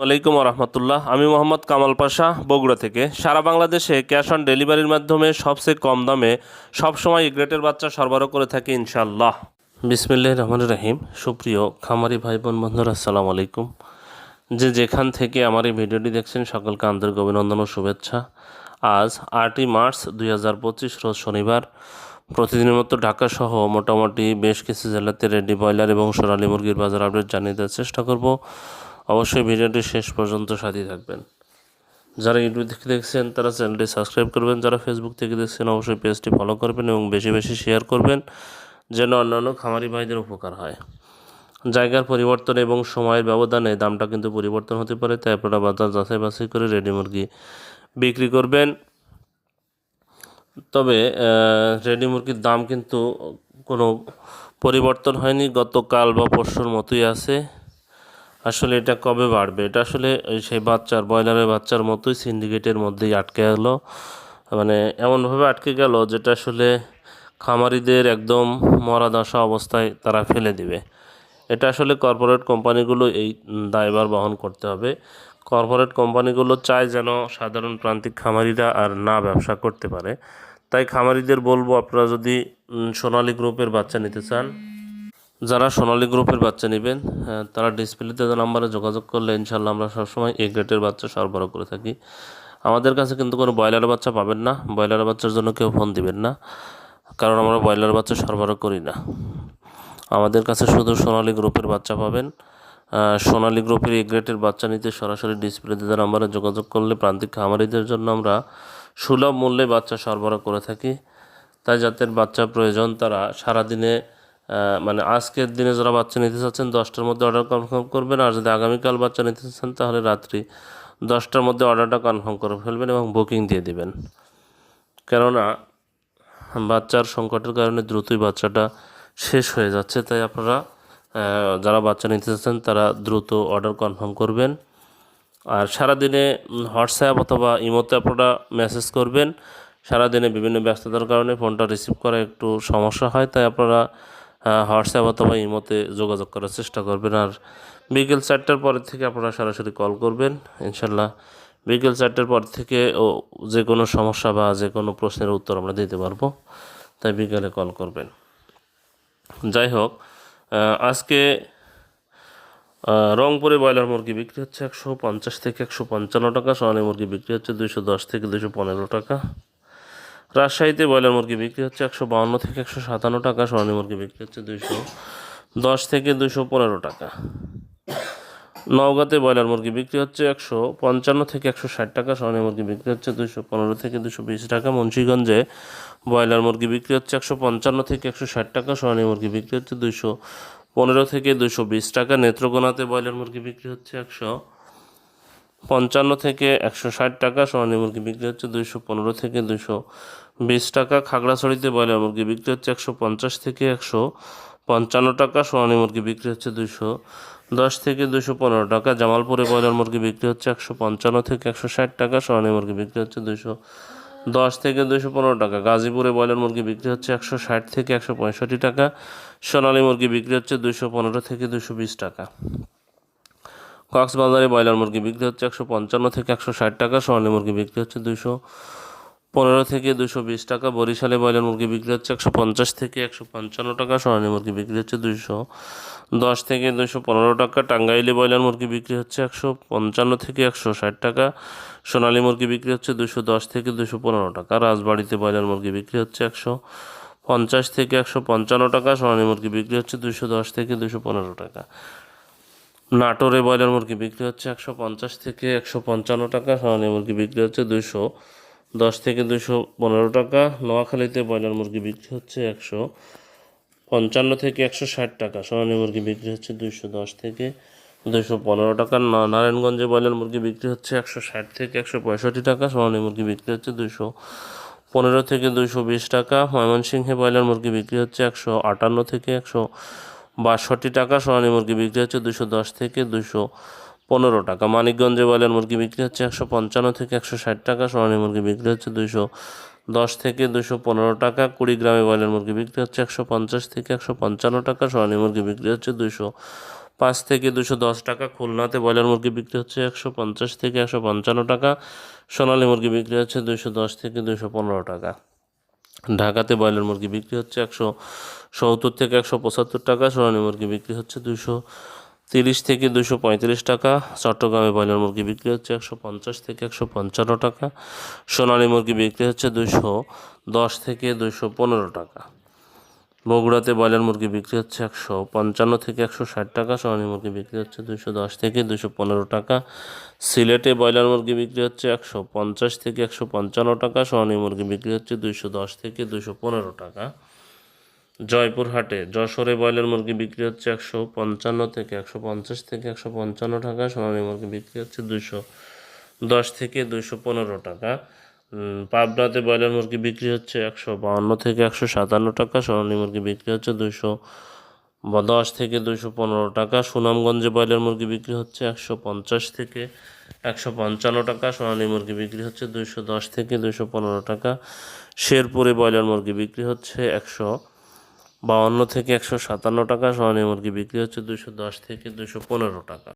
ওয়ালাইকুম রহমতুল্লাহ আমি মোহাম্মদ কামাল পাশা, বগুড়া থেকে। সারা বাংলাদেশে ক্যাশ অন ডেলিভারির মাধ্যমে সবচেয়ে কম দামে সবসময় গ্রেটের বাচ্চা সরবরাহ করে থাকি ইনশাল্লাহ বিসমিল্লাহ রহমান রহিম। সুপ্রিয় খামারি ভাই বোন বন্ধুরা, আসসালামু আলাইকুম। যে যেখান থেকে আমার এই ভিডিওটি দেখছেন, সকলকে আন্তরিক অভিনন্দন ও শুভেচ্ছা। আজ আটই মার্চ দুই হাজার পঁচিশ রোজ শনিবার। প্রতিদিনের মতো ঢাকা সহ মোটামুটি বেশ কিছু জেলাতে রেডি ব্রয়লার এবং সোনালী মুরগির বাজার আপডেট জানিয়ে দেওয়ার চেষ্টা করব। অবশ্যই ভিডিওটি শেষ পর্যন্ত সাথে থাকবেন। যারা ইউটিউব থেকে দেখছেন, তারা চ্যানেলটি সাবস্ক্রাইব করবেন। যারা ফেসবুক থেকে দেখছেন, অবশ্যই পেজটি ফলো করবেন এবং বেশি বেশি শেয়ার করবেন, যেন অন্যান্য খামারি ভাইদের উপকার হয়। জায়গার পরিবর্তন এবং সময়ের ব্যবধানে দামটা কিন্তু পরিবর্তন হতে পারে, তাই আপনারা বাজার যাচাই বাছাই করে রেডি মুরগি বিক্রি করবেন। তবে রেডি মুরগির দাম কিন্তু কোনো পরিবর্তন হয়নি। গতকাল বা পরশুর মতোই আছে। আসলে এটা কবে বাড়বে? এটা আসলে সেই বাচ্চার, ব্রয়লারের বাচ্চার মতোই সিন্ডিকেটের মধ্যেই আটকে গেল মানে এমনভাবে আটকে গেল যেটা আসলে খামারিদের একদম মরা দশা অবস্থায় তারা ফেলে দিবে। এটা আসলে কর্পোরেট কোম্পানিগুলো এই দায়ভার বহন করতে হবে। কর্পোরেট কোম্পানিগুলো চায় যেন সাধারণ প্রান্তিক খামারিরা আর না ব্যবসা করতে পারে। তাই খামারিদের বলব, আপনারা যদি সোনালী গ্রুপের বাচ্চা নিতে চান যারা সোনালী গ্রুপের বাচ্চা নেবেন তারা ডিসপ্লেতে নাম্বারে যোগাযোগ করলে ইনশাল্লাহ আমরা সবসময় এ গ্রেডের বাচ্চা সরবরাহ করে থাকি। আমাদের কাছে কিন্তু কোনো ব্রয়লার বাচ্চা পাবেন না। ব্রয়লার বাচ্চার জন্য কেউ ফোন দিবেন না, কারণ আমরা ব্রয়লার বাচ্চা সরবরাহ করি না। আমাদের কাছে শুধু সোনালী গ্রুপের বাচ্চা পাবেন। সোনালী গ্রুপের এ গ্রেডের বাচ্চা নিতে সরাসরি ডিসপ্লেতে যে নাম্বারে যোগাযোগ করলে প্রান্তিক খামারিদের জন্য আমরা সুলভ মূল্যে বাচ্চা সরবরাহ করে থাকি। তাই যাদের বাচ্চা প্রয়োজন, তারা সারাদিনে মানে আজকের দিনে যারা বাচ্চা নিতে চাচ্ছেন, দশটার মধ্যে অর্ডার কনফার্ম করবেন। আর যদি আগামীকাল বাচ্চা নিতে চাচ্ছেন, তাহলে রাত্রি দশটার মধ্যে অর্ডারটা কনফার্ম করে ফেলবেন এবং বুকিং দিয়ে দেবেন। কেননা, বাচ্চার সংকটের কারণে দ্রুতই বাচ্চাটা শেষ হয়ে যাচ্ছে। তাই আপনারা যারা বাচ্চা নিতে চাচ্ছেন, তারা দ্রুত অর্ডার কনফার্ম করবেন। আর সারাদিনে হোয়াটসঅ্যাপ অথবা ইমোতে আপনারা মেসেজ করবেন। সারাদিনে বিভিন্ন ব্যস্ততার কারণে ফোনটা রিসিভ করা একটু সমস্যা হয়। তাই আপনারা হোয়াটসঅ্যাপ অথবা ইমোতে যোগাযোগ করার চেষ্টা করবেন। আর বিকেল চারটার পরের থেকে আপনারা সরাসরি কল করবেন, ইনশাল্লাহ। বিকেল চারটার পর থেকে ও যে কোনো সমস্যা বা যে কোনো প্রশ্নের উত্তর আমরা দিতে পারব, তাই বিকেলে কল করবেন। যাই হোক আজকে রংপুরে ব্রয়লার মুরগি বিক্রি হচ্ছে একশো পঞ্চাশ থেকে একশো পঞ্চান্ন টাকা, সোনালী মুরগি বিক্রি হচ্ছে দুইশো দশ থেকে দুশো পনেরো টাকা। রাজশাহীতে ব্রয়লার মুরগি বিক্রি হচ্ছে একশো বাউন্ন থেকে একশো সাতান্ন টাকা, সোনালী মুরগি বিক্রি হচ্ছে দুইশো দশ থেকে দুশো পনেরো টাকা। নওগাঁতে ব্রয়লার মুরগি বিক্রি হচ্ছে একশো পঞ্চান্ন থেকে একশো ষাট টাকা, সোনালী মুরগি বিক্রি হচ্ছে দুশো পনেরো থেকে দুশো বিশ টাকা। মুন্সিগঞ্জে ব্রয়লার মুরগি বিক্রি হচ্ছে একশো পঞ্চান্ন থেকে একশো ষাট টাকা, সোনালী মুরগি বিক্রি হচ্ছে দুশো পনেরো থেকে দুশো বিশ টাকা। নেত্রকোনাতে ব্রয়লার মুরগি বিক্রি হচ্ছে একশো পঞ্চান্ন থেকে একশো ষাট টাকা, সোনালী মুরগি বিক্রি হচ্ছে দুইশো পনেরো থেকে দুশো বিশ টাকা, খাগড়াছড়িতে ব্রয়লার মুরগি বিক্রি হচ্ছে একশো পঞ্চাশ থেকে একশো পঞ্চান্ন টাকা, সোনালী মুরগি বিক্রি হচ্ছে দুশো দশ থেকে দুশো পনেরো টাকা, জামালপুরে ব্রয়লার মুরগি বিক্রি হচ্ছে একশো পঞ্চান্ন থেকে একশো ষাট টাকা, সোনালী মুরগি বিক্রি হচ্ছে দুশো দশ থেকে দুশো পনেরো টাকা, গাজীপুরে ব্রয়লার মুরগি বিক্রি হচ্ছে একশো ষাট থেকে একশো পঁয়ষট্টি টাকা, সোনালী মুরগি বিক্রি হচ্ছে দুশো পনেরো থেকে দুশো বিশ টাকা। কক্সবাজারে ব্রয়লার মুরগি বিক্রি হচ্ছে একশো পঞ্চান্ন থেকে একশো ষাট টাকা, সোনালী মুরগি বিক্রি হচ্ছে দুশো পনেরো থেকে দুশো বিশ টাকা, বরিশালে ব্রয়লার মুরগি বিক্রি হচ্ছে একশো পঞ্চাশ থেকে একশো পঞ্চান্ন টাকা, সোনালী মুরগি বিক্রি হচ্ছে দুশো দশ থেকে দুশো পনেরো টাকা, টাঙ্গাইলে ব্রয়লার মুরগি বিক্রি হচ্ছে একশো পঞ্চান্ন থেকে একশো ষাট টাকা, সোনালী মুরগি বিক্রি হচ্ছে দুশো দশ থেকে দুশো পনেরো টাকা, রাজবাড়িতে ব্রয়লার মুরগি বিক্রি হচ্ছে একশো পঞ্চাশ থেকে একশো পঞ্চান্ন টাকা, সোনালী মুরগি বিক্রি হচ্ছে দুশো দশ থেকে দুশো পনেরো টাকা। নাটোরে ব্রয়লার মুরগি বিক্রি হচ্ছে একশো পঞ্চাশ থেকে একশো পঞ্চান্ন টাকা সোনালী মুরগি বিক্রি হচ্ছে দুশো দশ থেকে দুশো পনেরো টাকা, নোয়াখালীতে ব্রয়লার মুরগি বিক্রি হচ্ছে একশো পঞ্চান্ন থেকে একশো ষাট টাকা সোনালী মুরগি বিক্রি হচ্ছে দুশো দশ থেকে দুশো পনেরো টাকা নারায়ণগঞ্জে ব্রয়লার মুরগি বিক্রি হচ্ছে একশো ষাট থেকে একশো পঁয়ষট্টি টাকা সোনালী মুরগি বিক্রি হচ্ছে দুশো পনেরো থেকে দুশো বিশ টাকা, ময়মনসিংহে ব্রয়লার মুরগি বিক্রি হচ্ছে একশো আটান্ন থেকে একশো বাষট্টি টাকা সোনালী মুরগি বিক্রি হচ্ছে দুশো দশ থেকে দুশো পনেরো টাকা। মানিকগঞ্জে ব্রয়লার মুরগি বিক্রি হচ্ছে একশো পঞ্চান্ন থেকে একশো ষাট টাকা, সোনালী মুরগি বিক্রি হচ্ছে দুশো দশ থেকে দুশো পনেরো টাকা। কুড়িগ্রামে ব্রয়লার মুরগি বিক্রি হচ্ছে একশো পঞ্চাশ থেকে একশো পঞ্চান্ন টাকা, সোনালী মুরগি বিক্রি হচ্ছে দুশো পাঁচ থেকে দুশো দশ টাকা। খুলনাতে ব্রয়লার মুরগি বিক্রি হচ্ছে একশো পঞ্চাশ থেকে একশো পঞ্চান্ন টাকা, সোনালী মুরগি বিক্রি হচ্ছে দুশো দশ থেকে দুশো পনেরো টাকা। ঢাকাতে ব্রয়লার মুরগি বিক্রি হচ্ছে একশো সত্তর থেকে একশো পঁচাত্তর টাকা, সোনালী মুরগি বিক্রি হচ্ছে দুশো তিরিশ থেকে দুশো পঁয়ত্রিশ টাকা, চট্টগ্রামে ব্রয়লার মুরগি বিক্রি হচ্ছে একশো পঞ্চাশ থেকে একশো পঞ্চান্ন টাকা, সোনালী মুরগি বিক্রি হচ্ছে দুশো দশ থেকে দুশো পনেরো টাকা। বগুড়াতে ব্রয়লার মুরগি বিক্রি হচ্ছে একশো পঞ্চান্ন থেকে একশো ষাট টাকা, সোনালী মুরগি বিক্রি হচ্ছে দুশো দশ থেকে দুশো পনেরো টাকা। সিলেটে ব্রয়লার মুরগি বিক্রি হচ্ছে একশো পঞ্চাশ থেকে একশো পঞ্চান্ন টাকা, সোনালী মুরগি বিক্রি হচ্ছে দুশো দশ থেকে দুশো পনেরো টাকা। জয়পুরহাটে যশোরে ব্রয়লার মুরগি বিক্রি হচ্ছে একশো পঞ্চান্ন থেকে একশো পঞ্চাশ থেকে একশো পঞ্চান্ন টাকা, সোনালী মুরগি বিক্রি হচ্ছে দুশো দশ থেকে দুশো পনেরো টাকা। পাবনাতে ব্রয়লার মুরগি বিক্রি হচ্ছে একশো বাউন্ন থেকে একশো সাতান্ন টাকা, সোনালী মুরগি বিক্রি হচ্ছে দুশো দশ থেকে দুশো পনেরো টাকা, সুনামগঞ্জে ব্রয়লার মুরগি বিক্রি হচ্ছে একশো পঞ্চাশ থেকে একশো পঞ্চান্ন টাকা, সোনালী মুরগি বিক্রি হচ্ছে দুশো দশ থেকে দুশো পনেরো টাকা, শেরপুরে ব্রয়লার মুরগি বিক্রি হচ্ছে একশো বাউন্ন থেকে একশো সাতান্ন টাকা, সোনালী মুরগি বিক্রি হচ্ছে দুশো দশ থেকে দুশো পনেরো টাকা।